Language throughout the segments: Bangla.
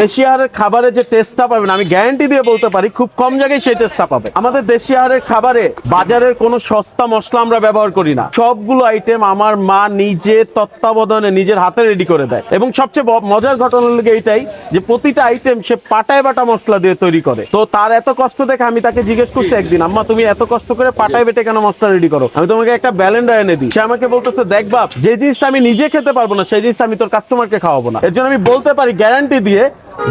দেশি আহারের খাবারে যে টেস্টটা পাবেন, আমি গ্যারান্টি দিয়ে বলতে পারি, খুব কম জায়গায় সেই টেস্টটা পাবে। আমাদের দেশি আহারের খাবারে বাজারের কোনো সস্তা মশলা আমরা ব্যবহার করি না। সবগুলো আইটেম আমার মা নিজে তত্ত্বাবধানে নিজের হাতে রেডি করে দেয়। এবং সবচেয়ে মজার ঘটনা হলো গিয়ে এইটাই যে প্রতিটা আইটেম সে পাটায় বাটা মশলা দিয়ে তৈরি করে। তো তার এত কষ্ট দেখে আমি তাকে জিজ্ঞেস করছি একদিন, আম্মা, তুমি এত কষ্ট করে পাটায় বেটে কেন মশলা রেডি করো? আমি তোমাকে একটা ব্যালেন্ডার এনে দিই। সে আমাকে বলতেছে, দেখ বাপ, যে জিনিসটা আমি নিজে খেতে পারব না, সেই জিনিসটা আমি তোর কাস্টমারকে খাওয়াবো না। এর জন্য আমি বলতে পারি গ্যারান্টি দিয়ে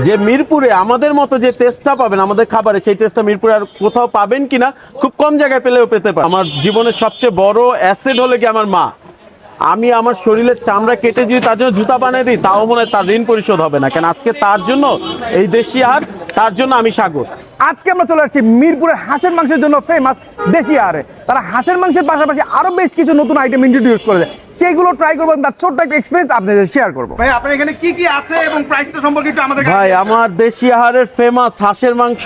যে মিরপুরে আমাদের মতো যে টেস্টটা পাবেন, আমাদের খাবারে, সেই টেস্টটা মিরপুরে আর কোথাও পাবেন কিনা, খুব কম জায়গায় পেলেও পেতে পারেন। আমার জীবনের সবচেয়ে বড় অ্যাসেট হলে কি আমার মা। আমি আমার শরীরের চামড়া কেটে যদি তার জন্য জুতা বানিয়ে দিই, তাও মনে হয় তার ঋণ পরিশোধ হবে না। কেন আজকে তার জন্য, এই দেশি হাট তার জন্য আমি সাগর। আজকে আমরা চলে আসছি মিরপুরে হাঁসের মাংসের জন্য ফেমাস দেশি আরে তারা হাঁসের মাংসের পাশাপাশি আরও বেশ কিছু নতুন আইটেম ইন্ট্রোডিউস করেছে। সেইগুলো ট্রাই করব তার ছোট্ট একটা এক্সপিরিয়েন্স আপনাদের শেয়ার করব। ভাই আপনার এখানে কি কি আছে এবং প্রাইসটা সম্পর্কে একটু আমাদের ভাই আমার দেশি আহারের ফেমাস হাঁসের মাংস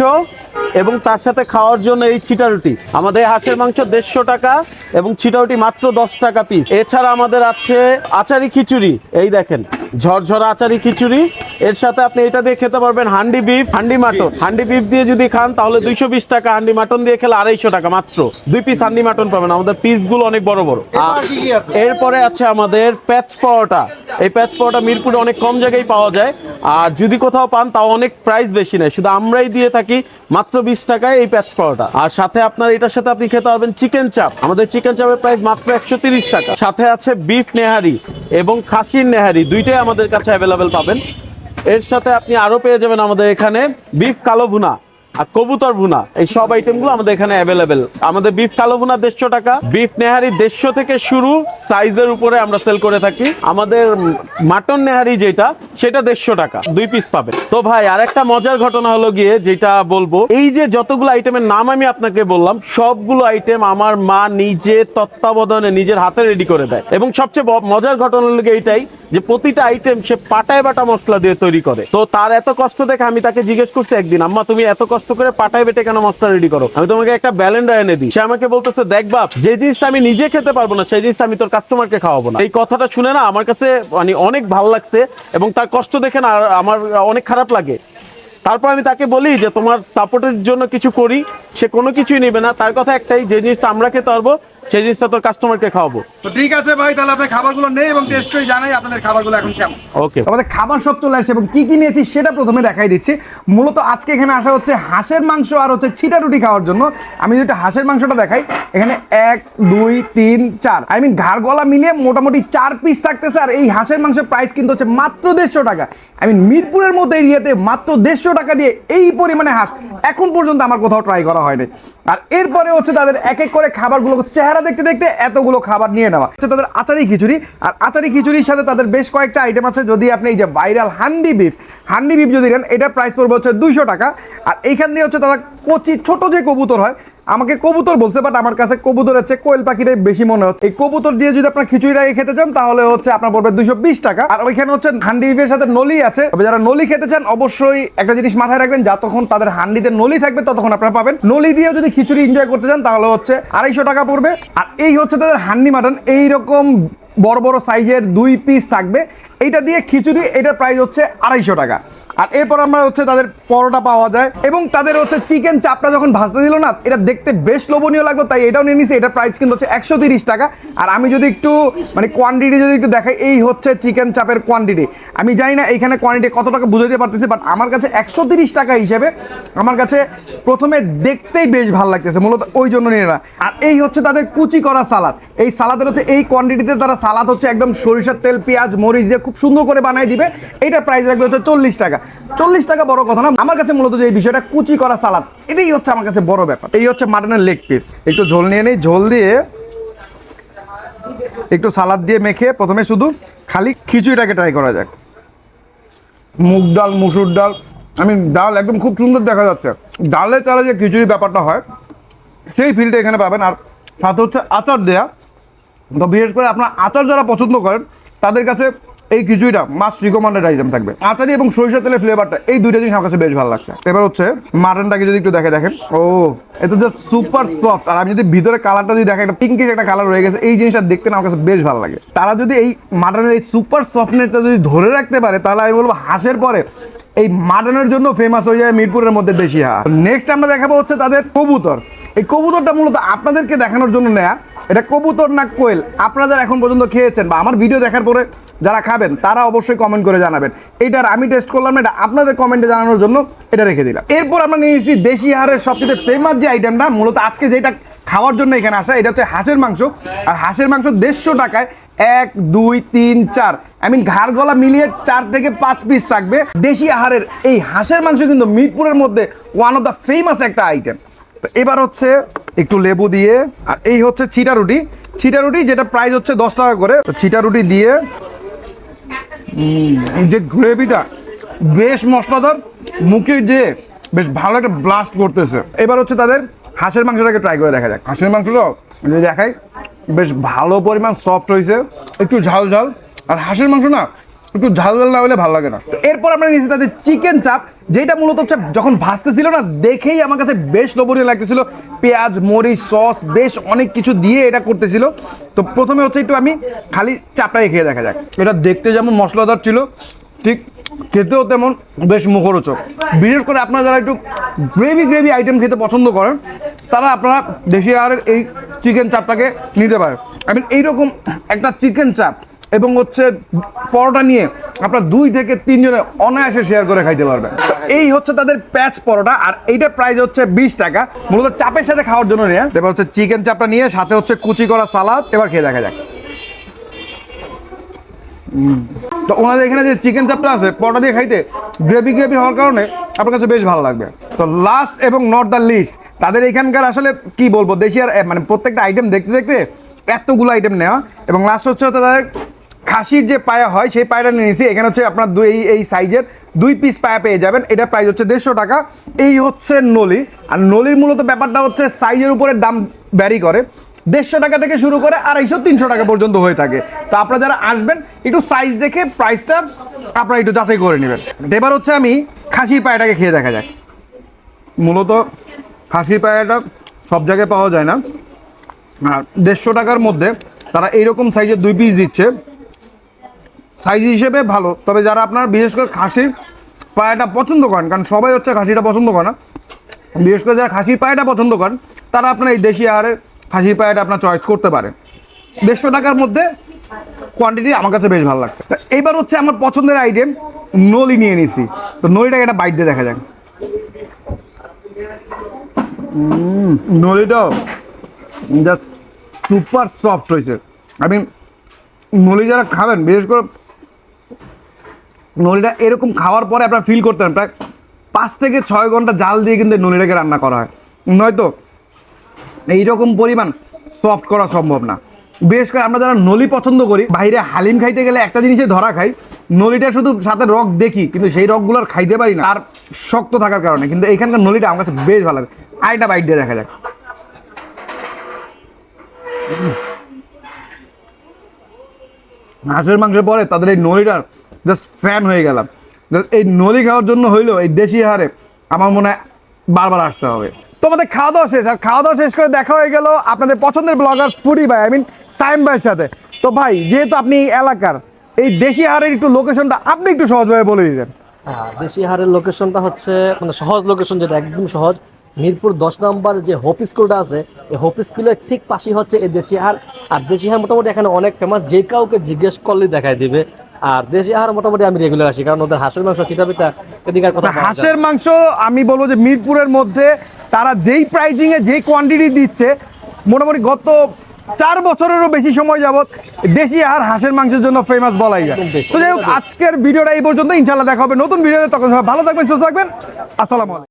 এবং তার সাথে খাওয়ার জন্য এই ছিটারুটি আমাদের হাঁসের মাংস দেড়শো টাকা এবং ছিটারুটি মাত্র দশ টাকা পিস এছাড়া আমাদের আছে আচারি খিচুড়ি। এই দেখেন ঝরঝরা আচারি খিচুড়ি। এর সাথে আপনি এটা দিয়ে খেতে পারবেন handi beef handi mutton. Handi beef দিয়ে যদি খান তাহলে দুইশো বিশ টাকা হান্ডি মাটন দিয়ে খেলে আড়াইশো টাকা মাত্র। দুই পিস হান্ডি মাটন পাবেন। আমাদের পিসগুলো অনেক বড় বড়। এরপর আছে? এরপরে আছে আমাদের প্যাচ পাওয়াটা এই প্যাচ পাওয়াটা মিরপুরে অনেক কম জায়গায় পাওয়া যায়। আর যদি কোথাও পান তাও অনেক প্রাইস বেশি নেয়। শুধু আমরাই দিয়ে থাকি মাত্র বিশ টাকায় এই প্যাচ পাওয়াটা আর সাথে আপনার এটার সাথে আপনি খেতে পারবেন চিকেন চাপ আমাদের চিকেন চাপের প্রাইস মাত্র একশো তিরিশ টাকা। সাথে আছে বিফ নেহারি এবং খাসির নেহারি। দুইটাই আমাদের কাছে অ্যাভেলেবেল পাবেন। এর সাথে আপনি আরও পেয়ে যাবেন আমাদের এখানে বিফ কালো ভুনা। আর কবুতর ভুনা, এই সব আইটেমগুলো আমাদের এখানে অ্যাভেলেবেল আমাদের বিফ কালো ভুনা দেড়শো টাকা। বিফ নেহারি দেড়শো থেকে শুরু সাইজের উপরে আমরা সেল করে থাকি। আমাদের মাটন নেহারি যেটা, সেটা দেড়শো টাকা, দুই পিস পাবে। তো ভাই আর একটা মজার ঘটনা হলো গিয়ে যেটা বলব, এই যে যতগুলো আইটেমের নাম আমি আপনাকে বললাম, সবগুলো আইটেম আমার মা নিজে তত্ত্বাবধানে নিজের হাতে রেডি করে দেয়। এবং সবচেয়ে মজার ঘটনা হলো এইটাই যে প্রতিটা আইটেম সে পাটায় বাটা মশলা দিয়ে তৈরি করে। তো তার এত কষ্ট দেখে আমি তাকে জিজ্ঞেস করছি একদিন, আম্মা, তুমি এত কষ্ট করে পাটায় বেটে কেন মশলা রেডি করো। আমি তোমাকে একটা ব্যালেন্ডার এনে দিই। সে আমাকে বলতেছে, দেখ বাপ, যে জিনিসটা আমি নিজে খেতে পারব না, সেই জিনিসটা আমি তোর কাস্টমারকে খাওয়াবো না। এই কথাটা শুনে না আমার কাছে মানে অনেক ভালো লাগছে এবং তার কষ্ট দেখে না আমার অনেক খারাপ লাগে। তারপর আমি তাকে বলি যে, তোমার সাপোর্টের জন্য কিছু করি, সে কোনো কিছুই নেবে না। তার কথা একটাই, যে জিনিসটা আমরা খেতে পারব সেই জিনিসটা তোর কাস্টমারকে খাওয়াবো। তো ঠিক আছে ভাই তাহলে আপনার খাবারগুলো নেই এবং টেস্ট করে জানাই আপনাদের খাবারগুলো এখন কেমন। ওকে আমাদের খাবার সব চলে আসছে এবং কি কি নিয়েছি সেটা প্রথমে দেখাই দিচ্ছি। মূলত আজকে এখানে আসা হচ্ছে হাঁসের মাংস আর হচ্ছে ছিটা রুটি খাওয়ার জন্য। আমি যদি হাঁসের মাংসটা দেখাই এখানে এক দুই তিন চার। আই মিন ঘাড় গলা মিলিয়ে মোটামুটি চার পিস থাকতেছে আর এই হাঁসের মাংসের প্রাইস কিন্তু হচ্ছে মাত্র দেড়শো টাকা। আই মিন মিরপুরের মতো এরিয়াতে মাত্র দেড়শো টাকা দিয়ে এই পরিমাণে হাঁস এখন পর্যন্ত আমার কোথাও ট্রাই করা হয়নি। আর এরপরে হচ্ছে তাদের এক এক করে খাবারগুলো চেহারা দেখতে দেখতে এতগুলো খাবার নিয়ে নেওয়া। হচ্ছে তাদের আচারি খিচুড়ি, আর আচারি খিচুড়ির সাথে তাদের বেশ কয়েকটা আইটেম আছে। যদি আপনি এই যে viral handi beef handi beef যদি নেন, এটা প্রাইস পড়বে হচ্ছে দুইশো টাকা। আর এইখান দিয়ে হচ্ছে তারা কচি, ছোট যে কবুতর হয় আমাকে কবুতর বলছে বাট আমার কাছে কবুতরের চেয়ে কোয়েল পাখিটাই বেশি মনে হচ্ছে। এই কবুতর দিয়ে যদি আপনার খিচুড়িটাকে খেতে চান, তাহলে হচ্ছে আপনার পড়বে দুইশো বিশ টাকা। আর ওইখানে হচ্ছে হান্ডি বিফের সাথে নলি আছে। তবে যারা নলি খেতে চান, অবশ্যই একটা জিনিস মাথায় রাখবেন, যতক্ষণ তাদের হান্ডিতে নলি থাকবে, ততক্ষণ আপনারা পাবেন। নলি দিয়ে যদি খিচুড়ি এনজয় করতে চান, তাহলে হচ্ছে আড়াইশো টাকা পড়বে। আর এই হচ্ছে তাদের হান্ডি মাটন। এইরকম বড় বড় সাইজের দুই পিস থাকবে। এইটা দিয়ে খিচুড়ি, এটার প্রাইস হচ্ছে আড়াইশো টাকা। আর এরপর আমরা হচ্ছে তাদের পরোটা পাওয়া যায়। এবং তাদের হচ্ছে চিকেন চাপটা যখন ভাজতে দিল না, এটা দেখতে বেশ লোভনীয় লাগল, তাই এটাও নিয়ে নিছি। এটার প্রাইস কিন্তু হচ্ছে একশো তিরিশ টাকা। আর আমি যদি একটু মানে কোয়ান্টিটি যদি একটু দেখাই, এই হচ্ছে চিকেন চাপের কোয়ান্টিটি আমি জানি না এইখানে কোয়ান্টিটি কত টাকা বুঝাতে পারতেছি বাট আমার কাছে একশো তিরিশ টাকা হিসেবে আমার কাছে প্রথমে দেখতেই বেশ ভালো লাগতেছে, মূলত ওই জন্য নিয়ে না আর এই হচ্ছে তাদের কুচি করা সালাদ এই সালাদের হচ্ছে এই কোয়ান্টিটিতে তারা সালাদ হচ্ছে একদম সরিষার তেল, পেঁয়াজ, মরিচ দিয়ে খুব সুন্দর করে বানাই দিবে। এইটার প্রাইস রাখবে হচ্ছে চল্লিশ টাকা। চল্লিশ টাকা বড় কথা না, আমার কাছে মূলত যে এই বিষয়টা কুচি করা সালাদ, এটাই হচ্ছে আমার কাছে বড় ব্যাপার। এই হচ্ছে মাটনের লেগ পিস একটু ঝোল নিয়ে নেই, ঝোল দিয়ে একটু সালাদ দিয়ে মেখে প্রথমে শুধু খালি খিচুড়িটাকে ট্রাই করা যাক। মুগ ডাল, মুসুর ডাল আমি ডাল একদম খুব সুন্দর দেখা যাচ্ছে। ডালে চালে যে খিচুড়ি ব্যাপারটা হয়, সেই ফিলটা এখানে পাবেন। আর সাথে হচ্ছে আচার দেয়া। তো বিশেষ করে আপনার আচার যারা পছন্দ করেন, তাদের কাছে এই খিচুড়িটা মাস্ট রিকমান্ডেড আইটেম থাকবে। আচারি এবং সরিষা তেলের ফ্লেভারটা এই দুইটা জিনিস আমার কাছে বেশ ভালো লাগছে। এবার হচ্ছে মাটনটাকে যদি একটু দেখে দেখেন। ও, এটা জাস্ট সুপার সফট আর আমি যদি ভিতরে কালারটা যদি দেখে, একটা পিঙ্কিশ একটা কালার রয়ে গেছে, এই জিনিসটা দেখতে আমার কাছে বেশ ভালো লাগে। তারা যদি এই মাটনের এই সুপার সফটনেসটা যদি ধরে রাখতে পারে, তাহলে আমি বলব হাঁসের পরে এই মাটনের জন্য ফেমাস হয়ে যায় মিরপুরের মধ্যে দেশি হা নেক্সট আমরা দেখাবো হচ্ছে তাদের কবুতর। এই কবুতরটা মূলত আপনাদেরকে দেখানোর জন্য নেয়া। এটা কবুতর না কোয়েল? আপনারা এখন পর্যন্ত খেয়েছেন বা আমার ভিডিও দেখার পরে যারা খাবেন, তারা অবশ্যই কমেন্ট করে জানাবেন। এইটার আমি টেস্ট করলাম, এটা আপনাদের কমেন্টে জানানোর জন্য এটা রেখে দিলাম। এরপর আমরা নিয়ে নিয়েছি দেশি হাড়ের সবচেয়ে ফেমাস যে আইটেমটা মূলত আজকে যেটা খাওয়ার জন্য এখানে আসা, এটা হচ্ছে হাঁসের মাংস। আর হাঁসের মাংস দেড়শো টাকায়, এক, দুই, তিন, চার। আই মিন ঘাড় গলা মিলিয়ে চার থেকে পাঁচ পিস থাকবে। দেশি আহারের এই হাঁসের মাংস কিন্তু মিরপুরের মধ্যে ওয়ান অফ দ্য ফেমাস একটা আইটেম এবার হচ্ছে একটু লেবু দিয়ে, আর এই হচ্ছে চিটা রুটি। চিটা রুটি যেটা প্রাইস হচ্ছে দশ টাকা করে চিটা রুটি দিয়ে যে গ্রেভিটা বেশ মশলাদার মুখে যে বেশ ভালো একটা ব্লাস্ট করতেছে। এবার হচ্ছে তাদের হাঁসের মাংসটাকে ট্রাই করে দেখা যাক। হাঁসের মাংসটা যদি দেখাই, বেশ ভালো পরিমাণ সফট হয়েছে একটু ঝাল ঝাল। আর হাঁসের মাংস না একটু ঝাল ঝাল না হলে ভালো লাগে না। এরপর আমরা নিয়েছি তাদের চিকেন চাপ, যেটা মূলত হচ্ছে যখন ভাজতেছিল না, দেখেই আমার কাছে বেশ লোভনীয় লাগতেছিল। পেঁয়াজ, মরিচ, সস, বেশ অনেক কিছু দিয়ে এটা করতেছিল। তো প্রথমে হচ্ছে একটু আমি খালি চাপটাই খেয়ে দেখা যাক। এটা দেখতে যেমন মশলাদার ছিল, ঠিক খেতেও তেমন বেশ মুখরোচক। বিশেষ করে আপনারা যারা একটু গ্রেভি গ্রেভি আইটেম খেতে পছন্দ করেন, তারা আপনারা দেশি আহারের এই চিকেন চাপটাকে নিতে পারেন। আই মিন এইরকম একটা চিকেন চাপ এবং হচ্ছে পরোটা নিয়ে আপনার দুই থেকে তিনজনে অনায়াসে শেয়ার করে খাইতে পারবেন। এই হচ্ছে তাদের প্যাচ পরোটা, আর এইটা প্রাইস হচ্ছে বিশ টাকা। মূলত চাপের সাথে খাওয়ার জন্য নিয়ে, এবার হচ্ছে চিকেন চাপটা নিয়ে, সাথে হচ্ছে কুচি করা সালাদ এবার খেয়ে দেখা যাক। তো ওনাদের এখানে যে চিকেন চাপটা আছে, পরোটা দিয়ে খাইতে গ্রেভি গ্রেভি হওয়ার কারণে আপনার কাছে বেশ ভালো লাগবে। তো লাস্ট এবং নট দ্য লিস্ট তাদের এখানকার আসলে কি বলব, দেশি আর মানে প্রত্যেকটা আইটেম দেখতে দেখতে এতগুলো আইটেম নেওয়া, এবং লাস্ট হচ্ছে হচ্ছে তাদের খাসির যে পায়া হয়, সেই পায়াটা নিয়ে নিয়েছি। এখানে হচ্ছে আপনার দুই এই সাইজের দুই পিস পায়া পেয়ে যাবেন। এটা প্রাইস হচ্ছে দেড়শো টাকা। এই হচ্ছে নলি। আর নলির মূলত ব্যাপারটা হচ্ছে সাইজের উপরে দাম ভ্যারি করে। দেড়শো টাকা থেকে শুরু করে আড়াইশো, তিনশো টাকা পর্যন্ত হয়ে থাকে। তো আপনারা যারা আসবেন, একটু সাইজ দেখে প্রাইসটা আপনারা একটু যাচাই করে নেবেন। এবার হচ্ছে আমি খাসির পায়াটাকে খেয়ে দেখা যাক। মূলত খাসির পায়াটা সব জায়গায় পাওয়া যায় না। আর দেড়শো টাকার মধ্যে তারা এইরকম সাইজের দুই পিস দিচ্ছে। সাইজ হিসেবে ভালো। তবে যারা আপনার বিশেষ করে খাসির পায়াটা পছন্দ করেন, কারণ সবাই হচ্ছে খাসিটা পছন্দ করে না, বিশেষ করে যারা খাসির পায়াটা পছন্দ করেন, তারা আপনার এই দেশি আহারের খাসির পায়াটা আপনার চয়েস করতে পারেন। দেড়শো টাকার মধ্যে কোয়ান্টিটি আমার কাছে বেশ ভালো লাগছে। এইবার হচ্ছে আমার পছন্দের আইটেম নলি নিয়ে নিছি। তো নলিটাকে একটা বাইট দিয়ে দেখা যাক। নলিটাও জাস্ট সুপার সফট হয়েছে। আমি নলি যারা খাবেন, বিশেষ করে নলিটা এরকম খাওয়ার পরে আপনার ফিল করতেন প্রায় পাঁচ থেকে ছয় ঘণ্টা জাল দিয়ে কিন্তু নলিটাকে রান্না করা হয়। নয়তো এইরকম পরিমাণ সফট করা সম্ভব না। বিশেষ করে আমরা যারা নলি পছন্দ করি, বাইরে হালিম খাইতে গেলে একটা জিনিসে ধরা খাই, নলিটা শুধু সাথে রক দেখি, কিন্তু সেই রকগুলো আর খাইতে পারি না। আর শক্ত থাকার কারণে, কিন্তু এখানকার নলিটা আমার কাছে বেশ ভালো লাগে। আরেকটা বাইট দিয়ে দেখা যাক। হাঁসের মাংসের পরে তাদের এই নলিটার জাস্ট ফ্যান হয়ে গেলাম। এই নলি খাওয়ার জন্য হইল এই দেশি হারে আমার মনে হয় বারবার আসতে হবে। তোমাদের খাওয়া দাওয়া শেষ, আর খাওয়া দাওয়া শেষ করে দেখা হয়ে গেল আপনাদের পছন্দের ব্লগার ফুডি ভাই আই মিন সাইম ভাইয়ের সাথে। তো ভাই, যেহেতু আপনি এলাকার, এই দেশি হারের একটু লোকেশনটা আপনি একটু সহজভাবে বলে দিতেন। হ্যাঁ দেশি হারের লোকেশনটা হচ্ছে মানে সহজ লোকেশন যেটা, একদম সহজ। মিরপুর দশ নম্বর যে হোপ স্কুলটা আছে, এই হোপ স্কুলের ঠিক পাশেই হচ্ছে এই দেশি হার আর দেশি হার মোটামুটি এখানে অনেক ফেমাস যে কাউকে জিজ্ঞেস করলে দেখাই দিবে। আর দেশি হার মোটামুটি আমি রেগুলার আসি কারণ ওদের হাঁসের মাংস চিটাপিটা এদিকার কথা হাঁসের মাংস আমি বলব যে মিরপুরের মধ্যে তারা যেই প্রাইজিং এ যে কোয়ান্টিটি দিচ্ছে মোটামুটি গত চার বছরেরও বেশি সময় যাবত দেশি আর হাঁসের মাংসের জন্য ফেমাস বলাই যায়। তো যাই হোক আজকের ভিডিওটা এই পর্যন্ত ইনশাল্লাহ দেখা হবে নতুন ভিডিওতে তখন ভালো থাকবেন সুস্থ থাকবেন আসসালামু আলাইকুম।